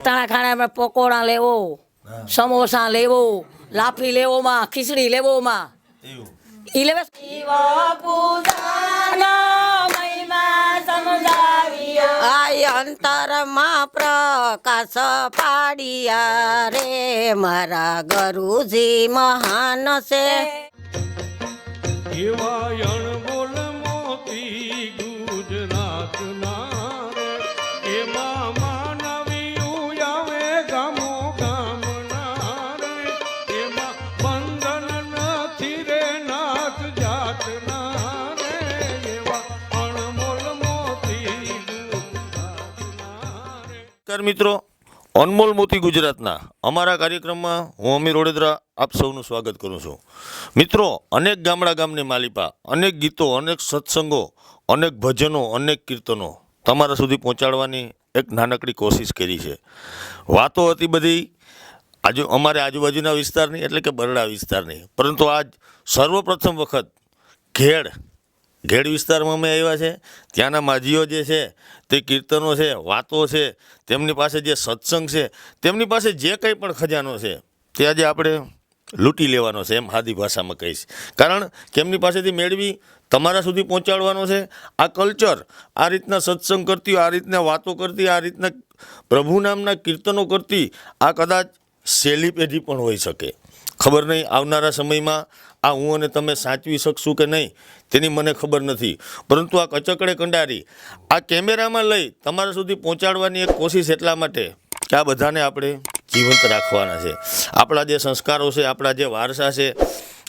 તાણા ખાણામાં પકોડા લેવો હા. સમોસા લેવો લાફી લેવો માં ખીચડી લેવો માં એવું ઈ લેવે શિવ પૂજાના મહિમા સમજાવ્યો આય અંતરમાં પ્રકાશ પાડિયા રે મારા ગુરુજી મહાન છે એવા નમસ્કાર મિત્રો. અનમોલ મોતી ગુજરાતના અમારા કાર્યક્રમમાં હું અમીર ઓડેદરા આપ સૌનું સ્વાગત કરું છું. મિત્રો, અનેક ગામડા ગામની માલિપા, અનેક ગીતો, અનેક સત્સંગો, અનેક ભજનો, અનેક કીર્તનો તમારા સુધી પહોંચાડવાની એક નાનકડી કોશિશ કરી છે. વાતો હતી બધી આજુ, અમારે આજુબાજુના વિસ્તારની એટલે કે બરડા વિસ્તારની. પરંતુ આજ સર્વપ્રથમ વખત ઘેડ ઘેડ વિસ્તારમાં અમે આવ્યા છે. ત્યાંના માજીઓ જે છે, તે કીર્તનો છે, વાતો છે, તેમની પાસે જે સત્સંગ છે, તેમની પાસે જે કંઈ પણ ખજાનો છે, તે આજે આપણે લૂંટી લેવાનો છે એમ હાદી ભાષામાં કહીશ. કારણ કે એમની પાસેથી મેળવી, તમારા સુધી પહોંચાડવાનો છે. આ કલ્ચર આ રીતના સત્સંગ કરતી, આ રીતના વાતો કરતી, આ રીતના પ્રભુ નામના કીર્તનો કરતી, આ કદાચ શૈલી પેઢી પણ હોઈ શકે. ખબર નહીં, આવનારા સમયમાં આ હું અને તમે સાચવી શકશું કે નહીં, તેની મને ખબર નથી. પરંતુ આ કચકડે કંડારી, આ કેમેરામાં લઈ તમારા સુધી પહોંચાડવાની એક કોશિશ એટલા માટે કે આ બધાને આપણે જીવંત રાખવાના છે. આપણા જે સંસ્કારો છે, આપણા જે વારસા છે,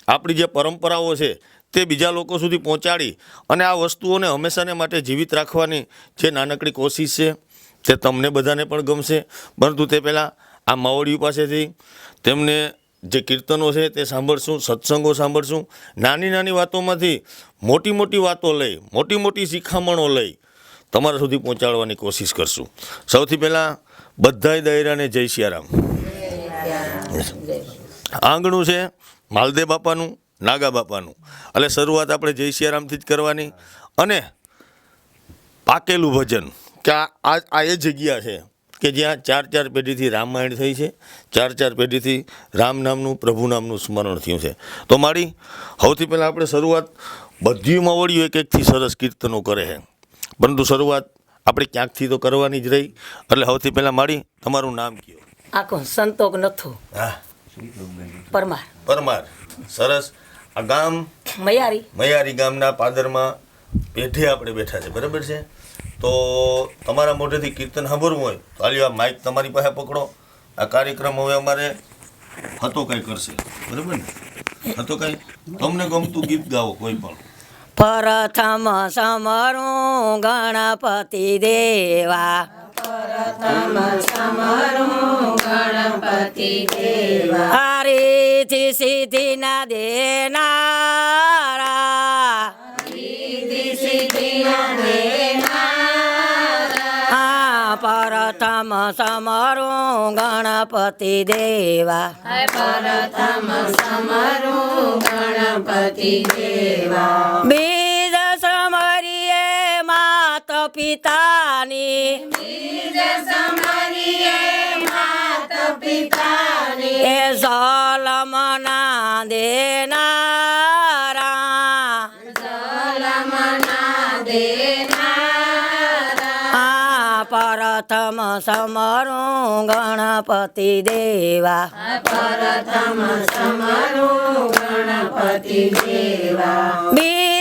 આપણી જે પરંપરાઓ છે, તે બીજા લોકો સુધી પહોંચાડી અને આ વસ્તુઓને હંમેશાને માટે જીવિત રાખવાની જે નાનકડી કોશિશ છે, તે તમને બધાને પણ ગમશે. પરંતુ તે પહેલાં આ માવડીઓ પાસેથી તેમને જે કીર્તનો છે તે સાંભળશું, સત્સંગો સાંભળશું, નાની નાની વાતોમાંથી મોટી મોટી વાતો લઈ, મોટી મોટી શિખામણો લઈ તમારા સુધી પહોંચાડવાની કોશિશ કરશું. સૌથી પહેલાં બધાય દાયરાને જય સિયારામ. આંગણું છે માલદેવ બાપાનું, નાગા બાપાનું. એટલે શરૂઆત આપણે જય સિયારામથી જ કરવાની. અને પાકેલું ભજન, કે આ આ- આ એ જગ્યા છે કે જ્યાં ચાર ચાર પેઢીથી રામાયણ થઈ છે ચાર ચાર પેઢીથી રામ નામનું પ્રભુ નામનું સ્મરણ થયું છે. તો મારી સૌથી પહેલાં આપણે શરૂઆત બધીમાં વળ્યું એક એકથી સરસ કીર્તનો કરે છે. પરંતુ શરૂઆત આપણે ક્યાંકથી તો કરવાની જ રહી. એટલે સૌથી પહેલાં મારી તમારું નામ કયો? આખો સંતોક નથો. હા. પરમાર. પરમાર. સરસ. આ ગામ મયારી. મયારી ગામના પાદરમાં પેઢે આપણે બેઠા છે. બરાબર છે? તો તમારા મોઢેથી કીર્તન સાંભળવું હોય તો હાલી આ માઇક તમારી પાસે પકડો. આ કાર્યક્રમ હવે અમારે હતો કંઈ કરશે. બરાબર ને? હતો કંઈ? તમને ગમતું ગીત ગાઓ કોઈ પણ. પ્રથમ સમરું ગણપતિ દેવા. હરીથી સિદ્ધિ ના દેનારા હા પ્રથમ સમરું ગણપતિ દેવા. બીજ સમરીએ માત પિતાની. સમરું ગણપતિ દેવા. બીજ સમરીએ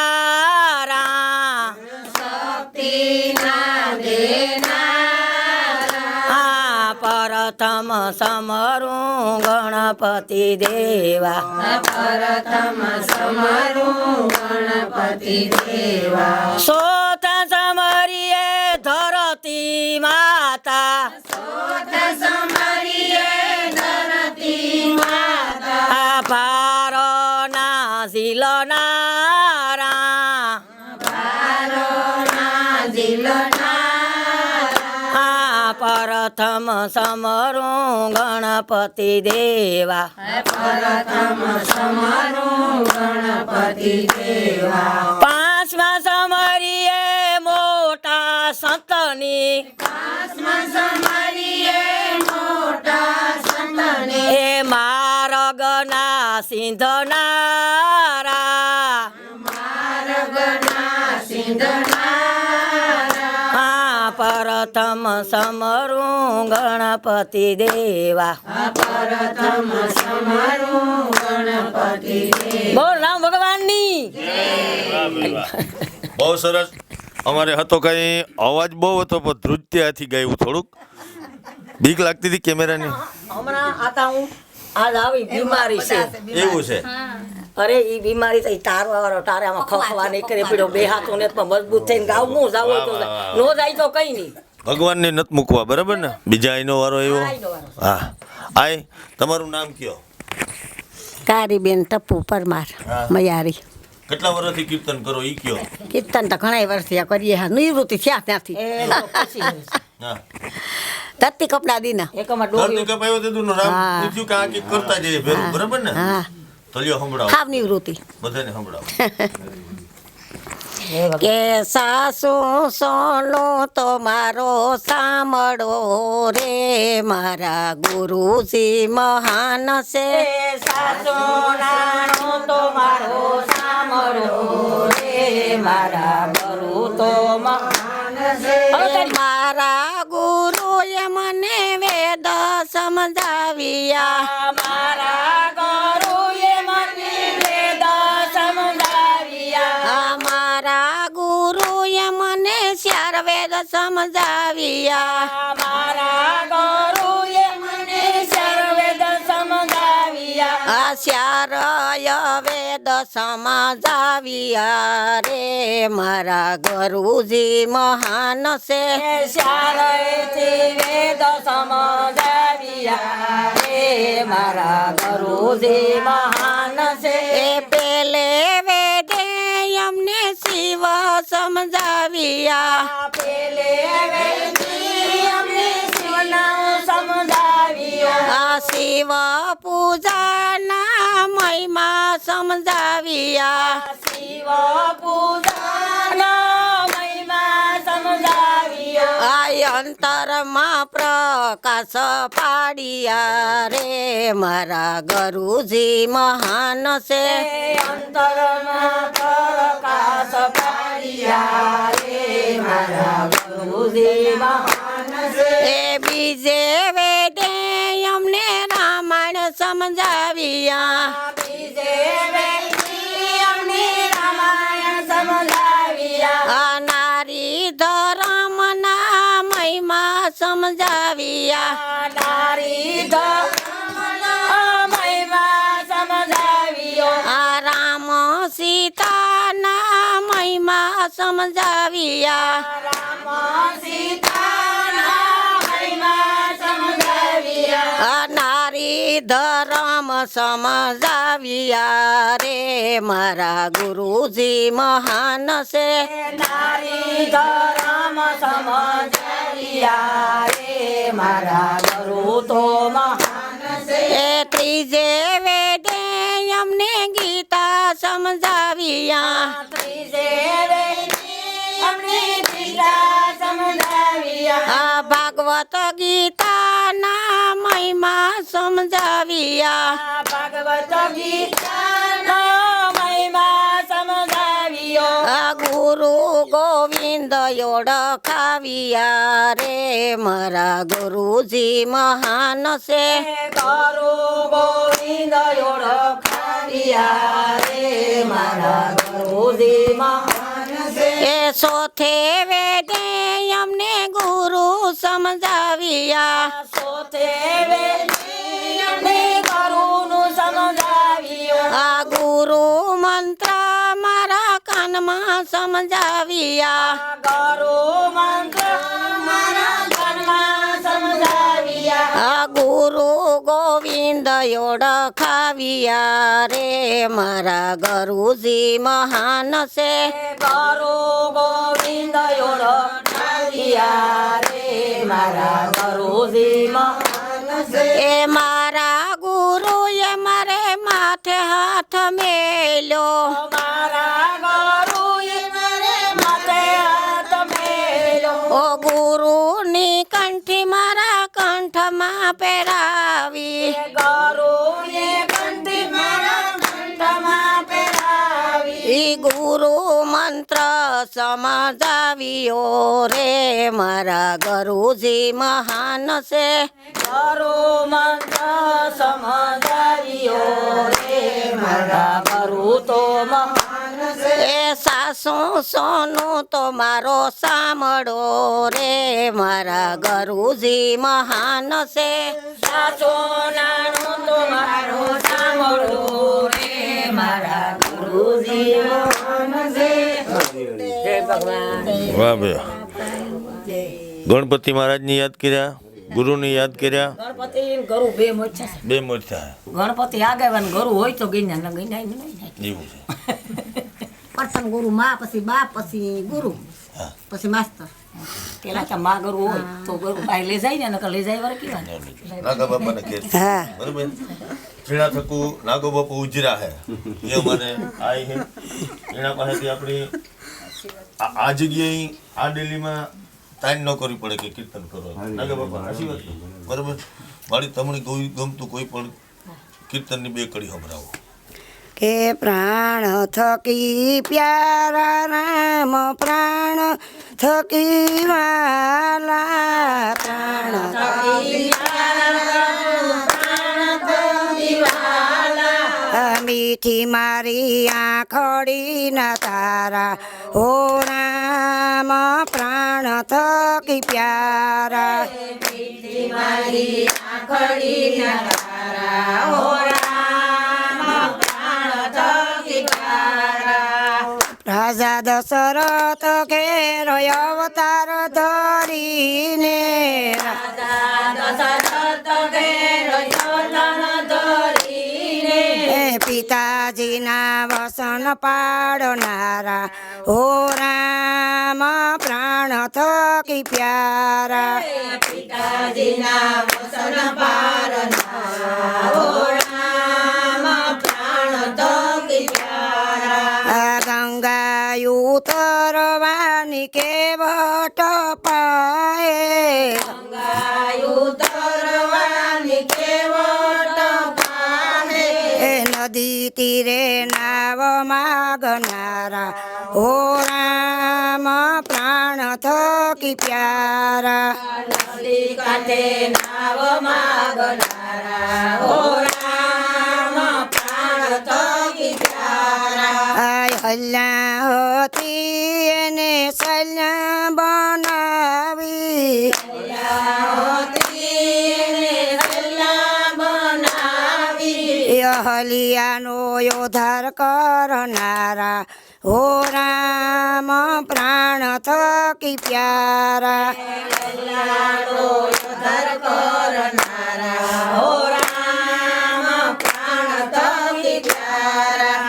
આ પ્રથમ સમરું ગણપતિ દેવા. સોત સમરીએ ધરતી માતા. આ ભારના ઝીલનારા આ પ્રથમ સમરું ગણપતિ દેવા. પાંચમા સમરીએ મોટા સંતની. એ મારગના સિંધનારા. આ પ્રથમ સમરું ગણપતિ દેવા. બોલ રામ ભગવાનની. બહુ સરસ. અમારે હતો કઈ અવાજ બહુ હતો પણ નૃત્યથી ગયું થોડુંક. બીક લાગતી હતી કેમેરાની. હમણાં આતા હું આજ આવી બીમારી છે. એવું છે? અરે ઈ બીમારી થઈ તારો વાળો તારે આમાં ખખવા નીકળે પડ્યો પીડો બે હાથો ને મજબૂત થઈને ગાવ નો જાવ તો. નો જાય તો કઈ નહીં. ભગવાનને નથી મૂકવા બરાબર ને? બીજા એનો વારો આવ્યો? હા, આય તમારું નામ કયો? કારીબેન ટપ્પુ પરમાર. મયારી. કેટલા વર્ષથી કીર્તન કરો ઈ કયો? કીર્તન તો ઘણા વર્ષથી કરીએ હા નિવૃત્તિ થયા ત્યાંથી. એ તો પછી હા. ધરતી કપડા દીના. એકમાં ધરતી ડોરી કપાયો તે દુનો રામ પૂછ્યું કે આ કી કરતા જઈએ બરાબર ને? હા. તો લ્યો સંભળાવો. ખાવ નિવૃત્તિ. બધાને સંભળાવો. કે સાસુ સોનું તો મારો સાંભળો રે મારા ગુરુજી મહાન છે. સાસુ નાણો તો મારો સાંભળો રે મારા ગુરુ તો મહાન છે. મારા ગુરુએ મને વેદ સમજાવ્યા. મારા સમજાવ્યા મારા ગુરુએ મને સર્વેદ સમજાવ્યા આશ્યારય વેદ સમજાવ્યા રે મારા ગુરુજી મહાન છે. શારયથી વેદ સમજાવ્યા રે મારા ગુરુજી મહાન છે. સમજાવ્યા. પેલે વેદી અમને શિવનામ સમજાવ્યો. આ શિવ પૂજાના મહિમા સમજાવ્યા. શિવ પૂજાના અંતરમાં પ્રકાશ પાડિયા રે મારા ગુરુજી મહાન છે. અંતરમાં પ્રકાશ પાડિયા રે મારા ગુરુજી મહાન છે. એ બીજે વેદે અમને રામાયણ સમજાવ્યા. બીજે સમજાવ્યા નારી મહિમા સમજાવ્યો આ રામ સીતાના મહિમા સમજાવ્યા. રામ સીતાના મહિમા સમજાવ્યા. નારી ધરમ સમજાવ્યા રે મારા ગુરુજી મહાન છે. નારી ધરમ સમજાવ્યા રે મારા ગુરુ તો મહાન છે એ ત્રીજે વેદે અમને ગીતા સમજાવ્યા ત્રીજે વેદી અમને ગીતા સમજાવ્યા આ ભાગવત ગીતાના મહિમા સમજાવ્યા આ ભગવત ગીતાનો મહિમા સમજાવ્યો આ ગુરુ ગોવિંદ ઓળખાવ્યા રે મારા ગુરુજી મહાન છે. કરું ગોવિંદ ખાવિયા રે મારા ગુરુજી મહાન છે. એ સોથે વેદે અમને ગુરુ સમજાવ્યા. સોથે વેદે અમને ગુરુનું સમજાવ્યા. આ ગુરુ મંત્ર મારા કાનમાં સમજાવ્યા. કરો મંત્ર મારા સમજાવ્યા. ગુરુ ગોવિંદ ઓળખાવ્યા રે મારા ગુરુજી મહાન છે. ગુરુ ગોવિંદ ઓળખાવ્યા રે મારા ગુરુજી મહાન છે. એ મારા ગુરુએ મારે માથે હાથ મેલ્યો. મારા મારા કંઠમાં પહેરાવી. ગુરુએ કંઠી મારા કંઠમાં પહેરાવી. ગુરુ મંત્ર સમજાવ્યો રે. મારા ગુરુજી મહાન છે. ગુરુ મંત્ર સમજાવ્યો રે. મારા ગુરુ તો મહાન એ સાસુ સોનું તો મારો સાંભળો રે. મારા ગરુજી મહાન છે. સાસુ નાનું તો મારો સાંભળો રે. મારા ગરુજી મહાન છે. વાહ બે ગણપતિ મહારાજની યાદ કર્યા? ગુરુની યાદ કર્યા? ગણપતિ ગુરુ બે મોટા બે મોટા ગણપતિ આગેવાન ગુરુ હોય તો ગઈના ન ગઈના એવું છે. પ્રથમ ગુરુ માં પછી બાપ પછી ગુરુ પછી માસ્તર. પેલા તો માં ગુરુ હોય તો ગુરુ ભાઈ લઈ જાય ને નકર લઈ જાય વાર કેવા? નાગા બાપાને ને હા. બરોબર? ટીણા થકુ નાગો બાપુ ઉજરા હે. એ મને આઈ હે. એના પાસેથી આપણી આ- આ જગ્યાએ આ ડેલીમાં તાઈન ન કરવી પડે કે કીર્તન કરો. નાગા બાપા સાચી વાત? બરોબર? મારી તમને કોઈ ગમતું કોઈ પણ કીર્તનની બે કડી સંભળાવો. કે પ્રાણ થકી પ્યારા રામ પ્રાણ થકી વાલા પ્રાણ મીઠી મારી આંખડી ન તારા. હો રામ પ્રાણ થકી પ્યારા. રાજા દશરથ ઘેર અવતાર ધરીને. પિતાજીના વસન પાડનારા હો રામ પ્રાણ થકી પ્યારા. આ ગંગા ઉતરવાની કેવટ પાએ એ નદી તીરે નાવ માગનારા હો રામ પ્રાણ થકી પ્યારા. આય હલ્લા હતી હલિયાનો યોધાર કરનારા હો રામ પ્રાણ થકી પ્યારા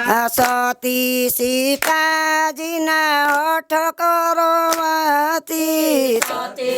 આ સતી સીતાજીના હઠ કરવાથી એ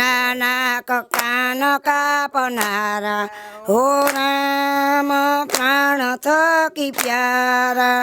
નાના કાન કાપનારા હો રામ પ્રાણ થકી પ્યારા.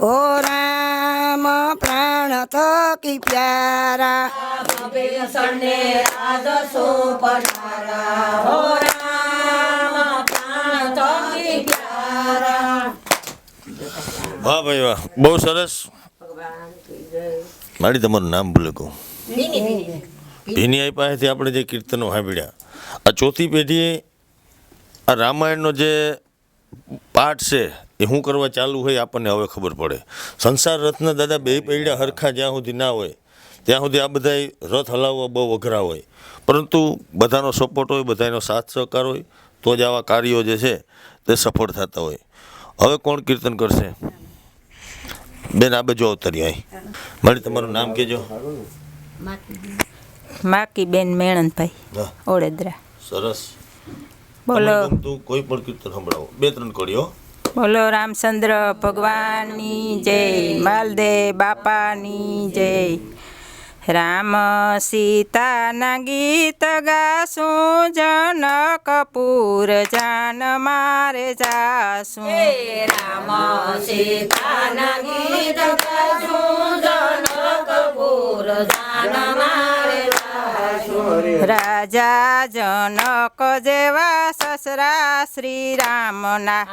ઓ રામ પ્રાણ થકી પ્યારા. વાહ ભાઈ વાહ બહુ સરસ. મારી તમારું નામ ભૂલે કહું ભીની આઈ પાસેથી આપણે જે કીર્તનો સાંભળ્યા આ ચોથી પેઢીએ આ રામાયણનો જે પાઠ છે એ શું કરવા ચાલુ હોય આપણને હવે ખબર પડે. સંસાર રથના દાદા બે પૈડા હરખા જ્યાં સુધી ના હોય ત્યાં સુધી આ બધા રથ હલાવવા બહુ અઘરા હોય. પરંતુ બધાનો સપોર્ટ હોય બધાનો સાથ સહકાર હોય તો જ આવા કાર્યો જે છે તે સફળ થતા હોય. હવે કોણ કીર્તન કરશે? બેન આ બાજુ અવતરી અહીં. મારી તમારું નામ કહેજો. માકી બેન મેણનભાઈ ઓળેદરા સરસ. બોલો. કોઈ પણ કીર્તન સંભળાવો. બે ત્રણ કડીઓ બોલો રામચંદ્ર ભગવાનની જય માલદેવ બાપાની જય રામ સીતાના ગીત ગાશું જનકપુર જાન મારે જાશું રાજા જનક જેવા સસરા શ્રી રામના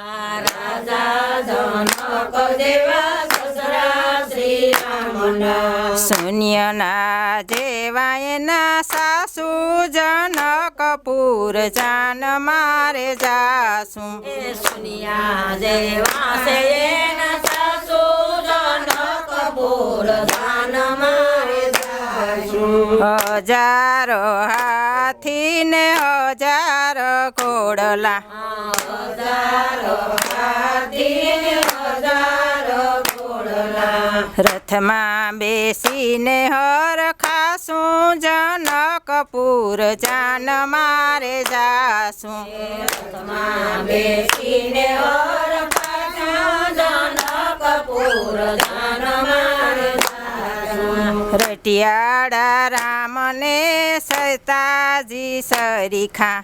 શૂન્યના જેવા એના સાસુ જનકપુર જાન મારે જાશું હજારો હાથી ને હજાર ઘોડલા. રથમાં બેસીને હર ખાશું જનકપુર જાન મારે જાશું. રટિયાળા રામને સતાજી સરીખા.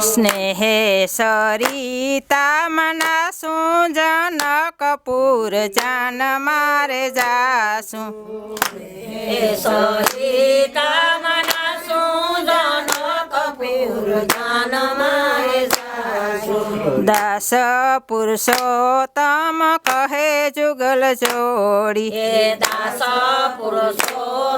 સ્નેહે સરિતા મનાશું જનકપુર જાન મારે જાશું દાસ પુરુષોત્તમ કહે જુગલ જોડી.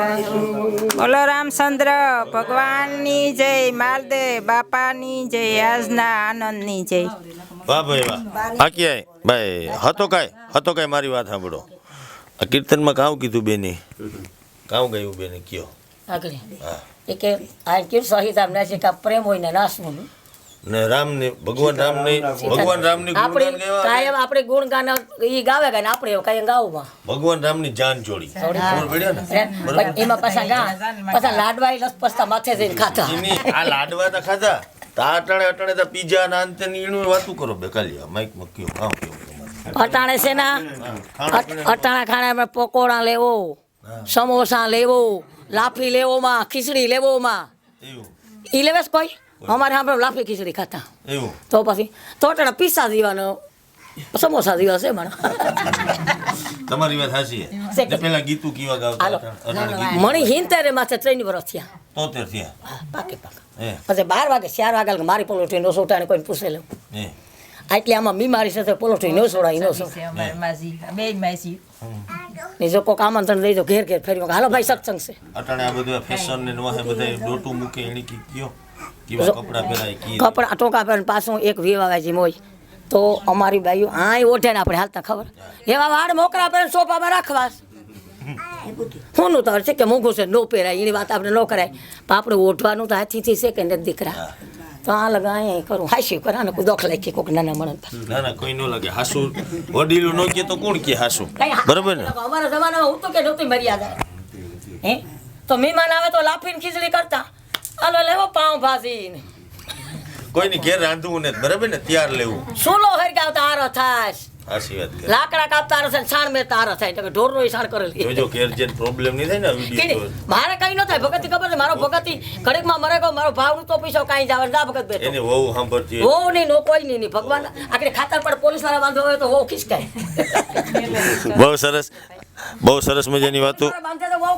બોલો રામચંદ્ર ભગવાનની જય માલદેવ બાપાની જય આજના આનંદની જય. વાહ ભાઈ વાહ. બાકી ક્યાંય? ભાઈ હતો કાંઈ? હતો કાંઈ મારી વાત સાંભળો. આ કીર્તનમાં કાં કીધું બેની? કાં ગયું બેને? કયો? આગળ. એ કે આ કેવું સહિત આમને છે કે પ્રેમ હોય ને નાશનું ને રામની ભગવાન રામની ભગવાન રામની ગુણગાન આપણે ગાવા કાયમ આપણે ગુણગાન ઈ ગાવે ગાય આપણે કાયમ ગાવું ભગવાન રામની જાન જોડી. ખબર પડ્યા ને? એમાં પાછા ગા. પાછા લાડવા લસ પસ્તા માથે જઈને ખાતા આ લાડવા તો ખાધા. તા અટાણે અટાણે તો પીઝા ના અંતે ની એનું વાતું કરો બેકાલી માઈક મક્યો કામ કયો અટાણે છે ના અટાણા ખાણા પકોડા લેવો સમોસા લેવો લાફી લેવો માં ખીચડી લેવો માં ઈ લેવેસ કોઈ? અમારે સાંભળો લાફી ખીચડી ખાતા. એવું? તો પછી તોટણા પીસા દીવાનો સમોસા દીવા છે મને તમારી વાત સાચી છે. પેલા ગીતું કીવા ગાવતા મણી હિંતેરે માથે ત્રણ વર્ષ થયા. તોતેર થયા? પાકે પાકે. પછી બાર વાગે ચાર વાગે મારી પોલોટી નો સોટાને કોઈ પૂછે હે એટલે આમાં બીમારી સાથે પોલોટી નો સોડાય નો સોડાય ને જો કોક આમંત્રણ દઈ દો ઘેર ઘેર ફેરી હાલો ભાઈ સત્સંગ છે. અટાણે આ બધું ફેશન ને નવા બધા ડોટું મૂકે એની કી કયો? કેવા કપડા ટોકા પહેરીને પાછું એક વિવાવાજી મોજ તો અમારી બાઈઓ આય ઓઢે ને આપણે હાલતા ખબર? એવા વાળ મોકરા પહેરીને સોફામાં રાખવા હું તો છે કે મોઘું છે નો પહેરાય એની વાત આપણે ન કરાય. પણ આપણે ઓઢવાનું તો હાથીથી છે કે નથી દીકરા? તો આ લગાય કરું. હાસી કરા ને કોઈ દોખ લખી કોઈક નાના મળે ના ના કોઈ ન લાગે. હાસુ વડીલું ન કે તો કોણ કે હાસુ? બરાબર ને? અમારા જમાનામાં હું તો કે નહોતી મર્યાદા. હે? તો મહેમાન આવે તો લાફીને ખીચડી કરતા. હાલો લેવો પાઉં ભાજી ને કોઈની ઘેર રાંધવું ને બરાબર ને? તૈયાર લેવું. સુલો હરગાવતા તારો કરે લાકડા કાપતા આરો થાય છાણ મેં તારો થાય. તો ઢોર ઢોરનો ઈ છાણ કરેલી. જોજો ઘેર જેન પ્રોબ્લેમ નહીં થાય ને વિડિયો મારે કઈ ન થાય ભગતી ખબર છે? મારો ભગતી ઘડીકમાં મરે ગયો મારો ભાવ તો પૈસો કાઈ જાવ દા ભગત બેઠો. એને વહુ સાંભળતી હોય. હો નહીં નો કોઈ નહીં. ભગવાન આખરે ખાતર પર પોલીસવાળા બાંધો હોય તો હો ખિસકાય બહુ સરસ બહુ સરસ મજાની વાતો. વહુ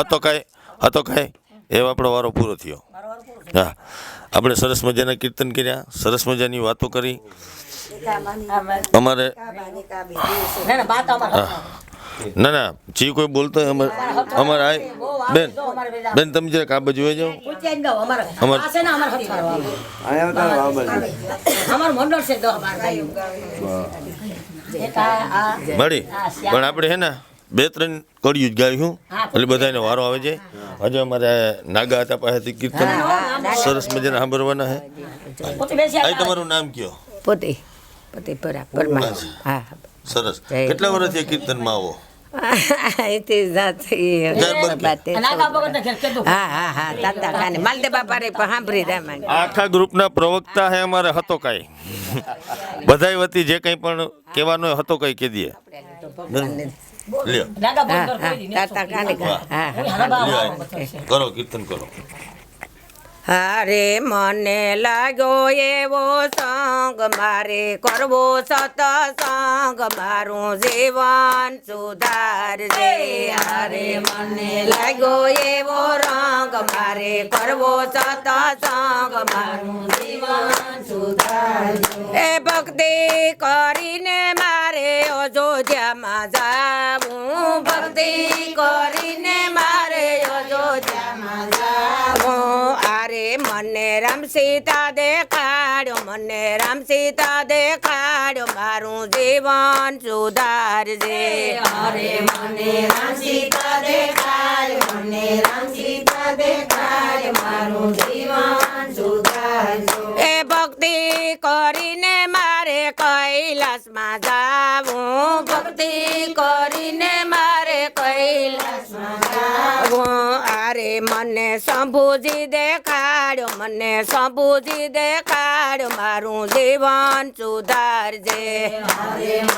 હતો કઈ હતો કાંઈ. એવો આપણો વારો પૂરો થયો. હા. આપણે સરસ મજાના કીર્તન કર્યા સરસ મજાની વાતો કરી. અમારે ના ના બાત ના ના જે કોઈ બોલતો અમારે અમારે આ બેન બેન તમે જરાક આ બાજુ આવી જાઓ મળી પણ આપણે હે ને બે ત્રણ કડિયું જ ગાયું હા. એટલે બધાને વારો આવે છે હજુ અમારે નાગા હતા પાસેથી કીર્તન સરસ મજાના સાંભળવાના હે. પોતે બેસી આ આવતા. તમારું નામ કયો? પોતે પોતે પરમા હા સરસ. કેટલા વર્ષથી કીર્તનમાં આવો? આખા ગ્રુપના પ્રવક્તા હે અમારે હતો કાંઈ. બધાય વતી જે કંઈ પણ કહેવાનો હોય હતો કઈ કહી દઈએ. લ્યો. કરો કીર્તન કરો. હારે મને લાગ્યો એવો સંગ મારે કરવો સતસંગ મારું જીવન સુધારજે હારે મને લાગ્યો એવો રંગ મારે કરવો સતસંગ મારું જીવન સુધારજે એ ભક્તિ કરીને મારે અયોધ્યામાં જાવું ભક્તિ કરીને રામ સીતા દેખાડ્યો મને રામ સીતા દેખાડ્યો મારું જીવન સુધારજે અરે મને રામ સીતા દેખાડ્યો મને રામ સીતા દેખાડ્યો મારું જીવન સુધારજો એ ભક્તિ કરીને મારે કૈલાસમાં જાવું. ભક્તિ કરીને મારે કૈલાસમાં જાવું. આરે મને શંભુજી દેખાડ્યો મને શંભુજી દેખાડ્યો મારું જીવન સુધારજે.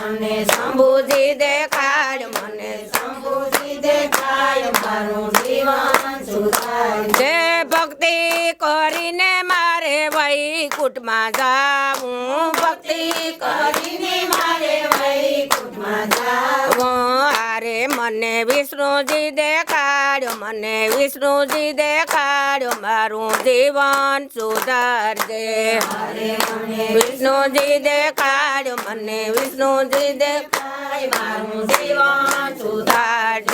મને શંભુજી દેખાડ્યો મને શંભુજી સુધારજે ભક્તિ કરીને મારે વૈકુંઠમાં જાવું. ભક્તિ કરીને મારે વૈકુંઠમાં જાવું. આરે મને વિષ્ણુજી દેખાડ્યો મને વિષ્ણુજી દેખાડ્યો મારું જીવન સુધારજે. વિષ્ણુજી દેખાડ્યો મને વિષ્ણુજી દેખાડ્યો મારું જીવન સુધારજે.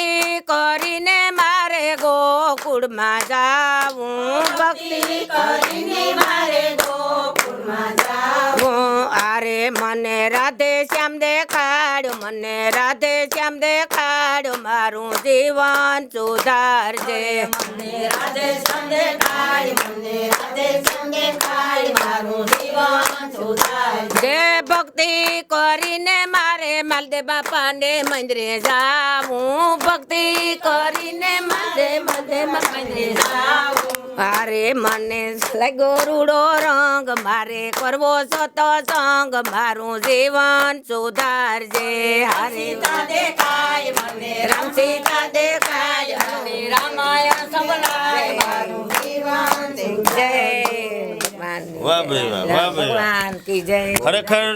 ભક્તિ કરીને મારે ગોકુળમાં જાવું. ભક્તિ કરીને મારે ગોકુળમાં જાવું. આરે મને રાધે શ્યામ દેખાડ મને રાધે શ્યામ દેખાડ મારું જીવન સુધારજે. મને રાધે શ્યામ દેખાડ મને રાધે શ્યામ દેખાડ મારું જીવન સુધારજે. જે ભક્તિ કરીને મારે માલદે બાપાને મંદિરે જાવું. ભક્તિ કરીને મારે માલદે મંદિરે જાવું. મારે મને લાગ્યો રૂડો રંગ મારે કરવો સતો સંગ મારું જીવન સુધારજે. હરે દેખાય મને રામ સીતા દેખાય રામાયણ સંભળાય મારું જીવન જય. ખરેખર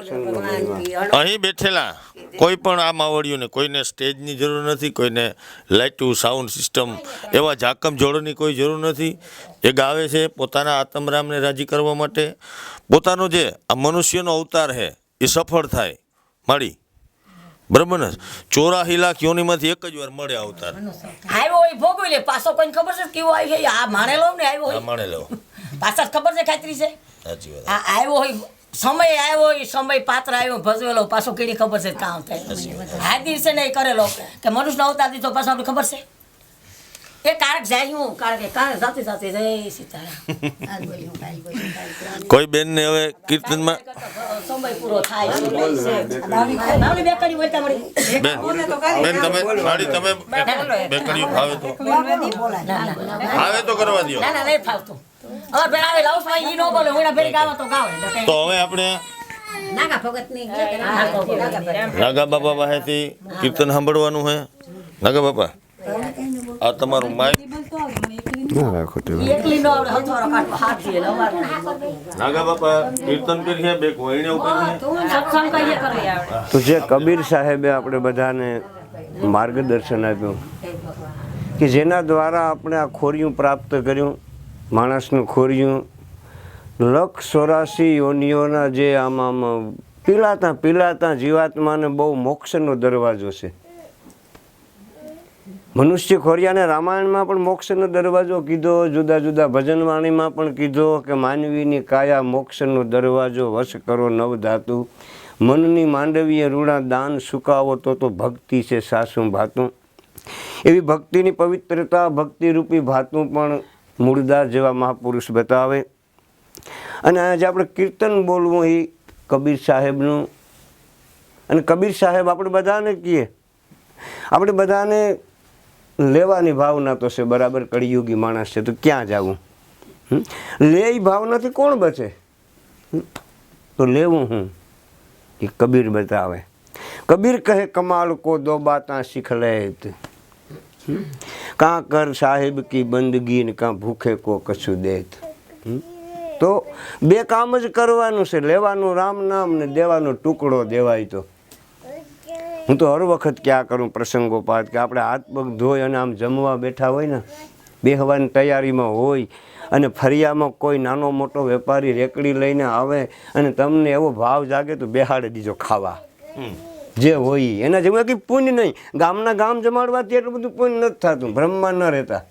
અહીં બેઠેલા કોઈ પણ આ માવડીઓને કોઈને સ્ટેજની જરૂર નથી કોઈને લાઇટું સાઉન્ડ સિસ્ટમ એવા ઝાકમ જોડોની કોઈ જરૂર નથી. એ ગાવે છે પોતાના આત્મરામને રાજી કરવા માટે. પોતાનો જે આ મનુષ્યનો અવતાર છે એ સફળ થાય. માડી બરાબર ને? ચોરાસી લાખ યોનીમાંથી એક જ વાર મળે અવતાર આવ્યો હોય ભોગવી લે. પાછો કોઈને ખબર છે કેવો આવ્યો છે? આ માણેલો ને આવ્યો હોય? માણે લો પાછા ખબર છે ખાતરી છે? સાચી વાત. આ આવ્યો હોય સમય આવ્યો હોય સમય પાત્ર આવ્યો ભજવેલો પાછો કેડી ખબર છે કામ થાય. આ દિવસે નહીં કરેલો. કે મનુષ્ય અવતાર દીધો પાછો ખબર છે? એ કારક જાય. હું કારણ કે કારક જાતે જાતે જય સીતારામ. કોઈ બેનને હવે કીર્તનમાં સમય પૂરો થાય. નાવલી બેકરી બોલતા મળી બેન બેન તમે માડી તમે બે કડીઓ ફાવે તો. ફાવે તો કરવા દો ના ના નહીં ફાવતું. હવે બેન આવે લાઉસમાં ઈ નો બોલે. હું ભેરી ગાવા તો ગાવે તો હવે આપણે. નાગા બાબા પાસેથી કીર્તન સાંભળવાનું હે. નાગા બાપા આ તમારું માઇક નો નાગા બાપા કીર્તન કરીએ બે કોઈને તો જે કબીર સાહેબે આપણે બધાને માર્ગદર્શન આપ્યું કે જેના દ્વારા આપણે આ ખોરિયું પ્રાપ્ત કર્યું માણસનું ખોરિયું લખ ચોરાસી યોનિઓના જે આમાં આમ પીલાતા પીલાતા જીવાત્માને બહુ મોક્ષનો દરવાજો છે. મનુષ્ય ખોરિયાને રામાયણમાં પણ મોક્ષનો દરવાજો કીધો, જુદા જુદા ભજનવાણીમાં પણ કીધો કે માનવીની કાયા મોક્ષનો દરવાજો વશ કરો નવ ધાતુ મનની માંડવીએ રૂણા દાન સુકાવો તો તો ભક્તિ છે સાસું ભાતું. એવી ભક્તિની પવિત્રતા, ભક્તિરૂપી ભાતું પણ મૂળદાસ જેવા મહાપુરુષ બતાવે. અને આજે આપણે કીર્તન બોલવું એ કબીર સાહેબનું. અને કબીર સાહેબ આપણે બધાને કહીએ. આપણે બધાને લેવાની ભાવના તો છે, બરાબર કળિયુગી માણસ છે, તો ક્યાં જવું? લે ભાવનાથી કોણ બચે? તો લેવું હું એ કબીર બતાવે. કબીર કહે, કમાલ કો દો બાતા શીખ લેત? કાં કર સાહેબ કી બંદગી ને કાં ભૂખે કો કશું દેત? તો બે કામ જ કરવાનું છે, લેવાનું રામ નામ ને દેવાનો ટુકડો દેવાય તો. હું તો હર વખત ક્યાં કરું પ્રસંગોપાત કે આપણે હાથ પગ ધોઈ અને આમ જમવા બેઠા હોય ને બેહવાની તૈયારીમાં હોય અને ફરિયામાં કોઈ નાનો મોટો વેપારી રેકડી લઈને આવે અને તમને એવો ભાવ જાગે તો બેહાડી દીજો ખાવા. જે હોય. એના જેવું કંઈ પુણ્ય નહીં. ગામના ગામ જમાડવાથી એટલું બધું પુણ્ય નથી થતું. બ્રહ્મા ન રહેતા.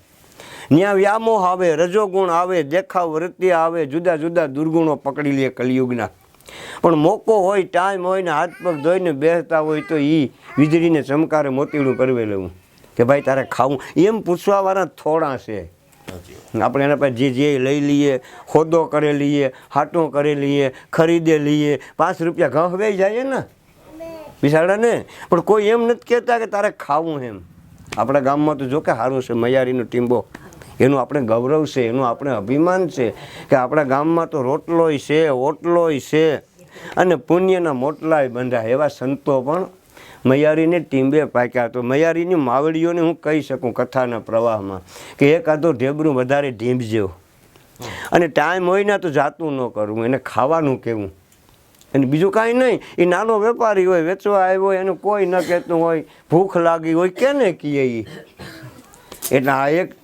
ત્યાં વ્યામોહ આવે રજોગુણ આવે દેખાવ વૃત્તિ આવે જુદા જુદા દુર્ગુણો પકડી લે કલિયુગના. પણ મોકો હોય ટાઈમ હોય ને હાથ પગ ધોઈને બેસતા હોય તો એ વીજળીને ચમકારે મોતીડું કરવે લેવું. કે ભાઈ તારે ખાવું. એમ પૂછવાવાળા થોડા છે. આપણે એના પાસે જે જે લઈ લઈએ ખોદો કરી લઈએ હાટો કરી લઈએ ખરીદે લઈએ પાંચ રૂપિયા ઘઉં હવાઈ જાય ને? બિસાડાને પણ કોઈ એમ નથી કહેતા કે તારે ખાવું એમ. આપણા ગામમાં તો જો કે સારું છે મયારીનો ટીંબો. એનું આપણે ગૌરવ છે, એનું આપણે અભિમાન છે કે આપણા ગામમાં તો રોટલોય છે, ઓટલોય છે અને પુણ્યના મોટલાય બંધાય એવા સંતો પણ મયારીને ટીંબે પાક્યા. તો મયારીની માવડીઓને હું કહી શકું કથાના પ્રવાહમાં કે એક આધો ઢેબરું વધારે ઢીંબજો અને ટાઈમ હોય ને તો જાતું ન કરવું, એને ખાવાનું કેવું અને બીજું કાંઈ નહીં એ નાનો વેપારી હોય, વેચવા આવ્યો હોય, એનું કોઈ ન કહેતું હોય, ભૂખ લાગી હોય, કેને કહીએ એ એટલે આ એક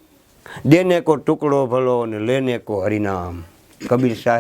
દેને કો ટુકડો ભલો અને લેને કો હરિનામ. કબીર સાહેબ